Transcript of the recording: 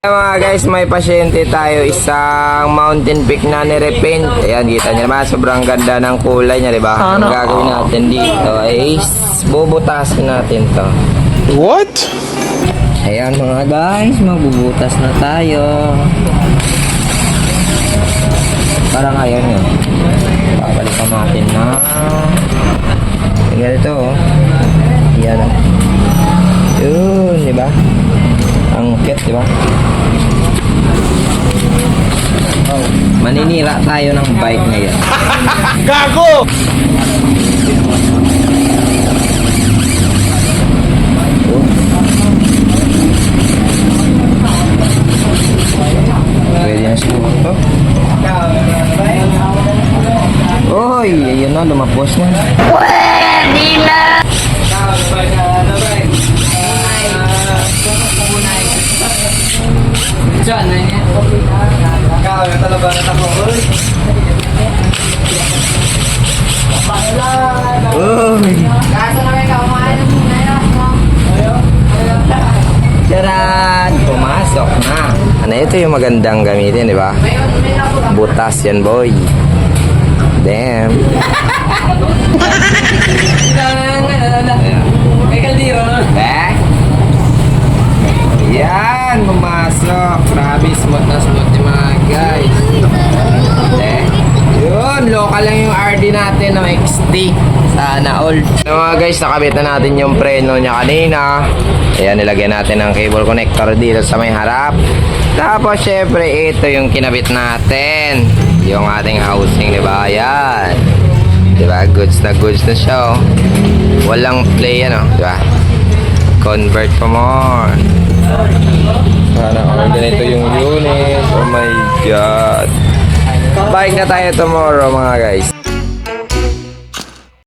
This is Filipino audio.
mga guys, may pasyente tayo isang mountain peak na nirepaint. Ayan, kita niyo naman, sobrang ganda ng kulay niya, di ba? Ang gagawin natin dito ay s- bubutasin natin to. What? Ayan mga guys, magbubutas na tayo. Parang ayan yun. Papalitan natin na. Ganito oh. Yan oh. Yun, di ba? Cute, di ba? Maninira tayo ng bike ngayon. Gago! Pwede na siguro to. Uy, ayun na, lumapos na. Uy! Charan! Pumasok na. Ano, ito yung magandang gamitin, di ba? Butas yan, boy. Damn. May kaldero na. Eh? Yan, pumasok. Grabe, smooth na smooth yung mga guys. Eh? Yun, local lang yung RD natin na XT. Sana all. So mga guys, nakabit na natin yung preno niya kanina. Ayan, nilagyan natin ng cable connector dito sa may harap. Tapos, syempre, ito yung kinabit natin. Yung ating housing, di ba? Ayan. Di ba? Goods na goods na siya, oh. Walang play, ano? Di ba? Convert for more. Sana all ganito yung unit. Oh my God. Bike na tayo tomorrow, mga guys.